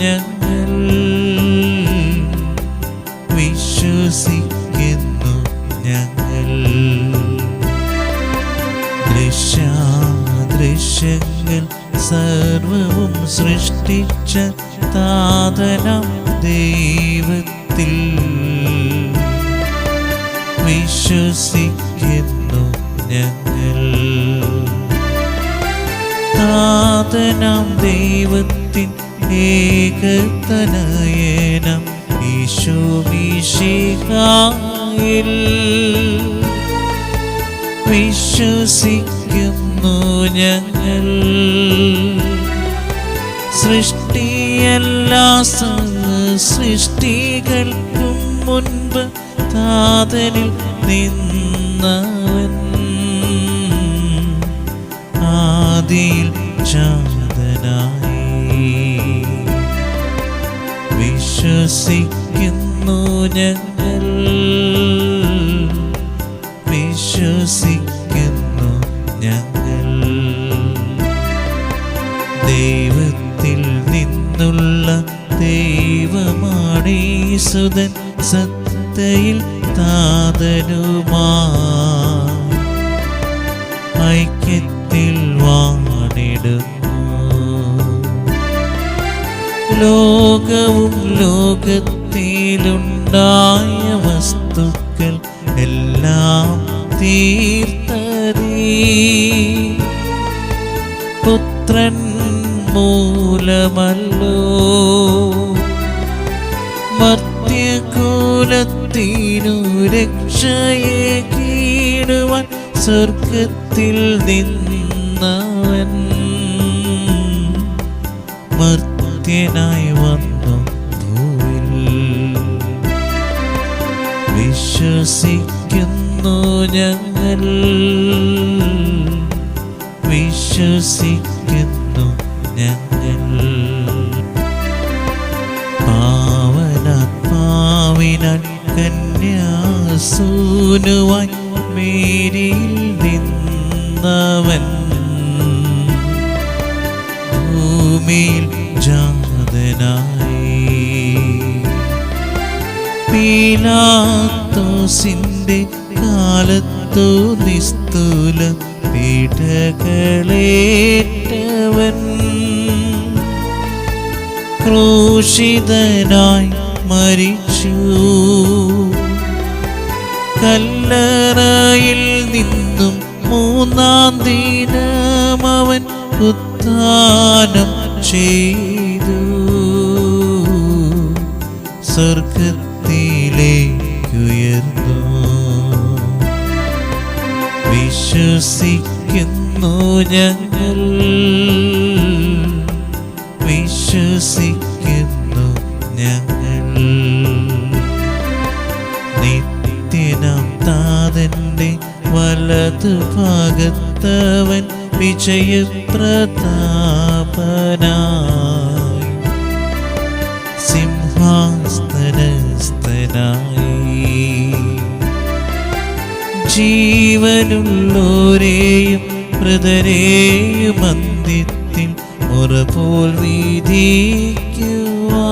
ഞങ്ങൾ വിശ്വസിക്കുന്നു ഞങ്ങൾ. ദൃശ്യാദൃശ്യങ്ങൾ സർവവും സൃഷ്ടിച്ച താതനം ദൈവത്തിൽ. വിശ്വസിക്കുന്നു ഞങ്ങൾ. താതനം ദൈവത്തിൽ. ഏകതനയനം ഈശോമിശിഹായിൽ വിശ്വസിക്കുന്നു ഞങ്ങൾ. സൃഷ്ടിയല്ലാ സൃഷ്ടികൾക്കും മുൻപ് താതനിൽ നിന്നവൻ. ആദിയിൽ ചാതനായി വിശ്വസിക്കുന്നു ഞങ്ങൾ. വിശ്വസിക്കുന്നു ഞങ്ങൾ. ദൈവത്തിൽ നിന്നുള്ള ദൈവമാണീസുതൻ സത്തയിൽ താതനുമാ. ഐക്യത്തിൽ വാണിടുന്നു. ലോകവും ലോകത്തിലുണ്ടായ വസ്തുക്കൾ എല്ലാം തീർത്തതീ പുത്രൻ മൂലമല്ലോ. മർത്യകൂലത്തിനു രക്ഷയെ കീടുവാൻ സ്വർഗത്തിൽ നിന്നവൻ. മർത്യനായി വിശ്വസിക്കുന്നു ഞങ്ങൾ. വിശ്വസിക്കുന്നു ഞങ്ങൾ. പാവനാത്മാവിനാൽ കന്യാസൂനുവായി മേരിയിൽ നിന്നവൻ. ഭൂമിയിൽ ജാതനായി. പീലാത്തോസിന്റെ കാലത്തു നിസ്തുല പീഠകളേറ്റവൻ. ക്രൂശിതനായി മരിച്ചു. കല്ലറയിൽ നിന്നും മൂന്നാം ദിനം അവൻ ഉത്ഥാനം ചെയ്തു. സ്വർഗത്തിലേക്കുയർന്നു വിശ്വസിക്കുന്നു ഞങ്ങൾ. വിശ്വസിക്കുന്നു ഞങ്ങൾ. നിത്യനം താതന്റെ വലതു ഭാഗത്തവൻ വിജയപ്രതാപനായി. സിംഹാസനസ്ഥനായി ജീവനുള്ളോരെയും മൃതരെയും അന്ത്യത്തിൽ മുറപോൽ വീതിക്കുവാ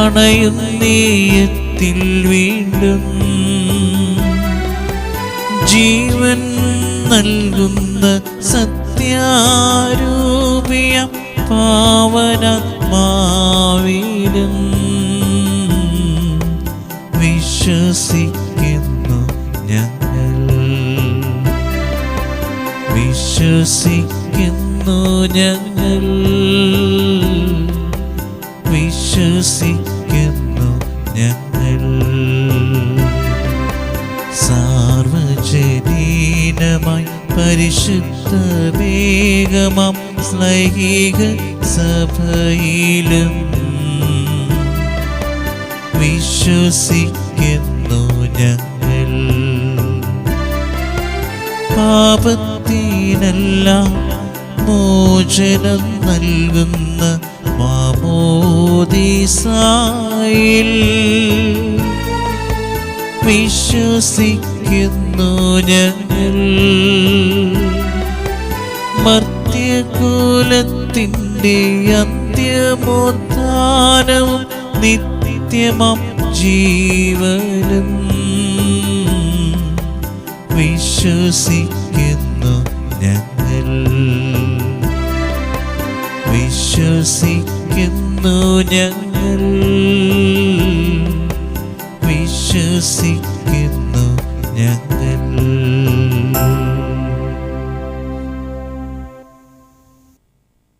അണയുന്നേയത്തിൽ വീണ്ടും ജീവൻ നൽകുന്ന സത്യാരൂപിയ പാവനാത്മാവിലും വിശ്വസിക്കുന്നു ഞങ്ങൾ. വിശ്വസിക്കുന്നു ഞങ്ങൾ. വിശ്വസിക്കുന്നു ഞങ്ങൾ. സാർവജനീനമായി പരിശുദ്ധ വേഗമാം സ്ലൈഹിക സഭയിലും. വിശ്വസിക്കുന്നു ഞങ്ങൾ. പാപത്തിനെല്ലാം മോചനം നൽകുന്ന മാമോദിസായിൽ വിശ്വസിക്കുന്നു ഞങ്ങൾ. മർത്യകൂലത്തിന്റെ അന്ത്യമോദ്ധാനവും നിത്യ നിത്യമം ജീവനും വിശ്വസിക്കുന്നു ഞങ്ങൾ. വിശ്വസിക്കുന്നു ഞങ്ങൾ. വിശ്വസിക്കുന്നു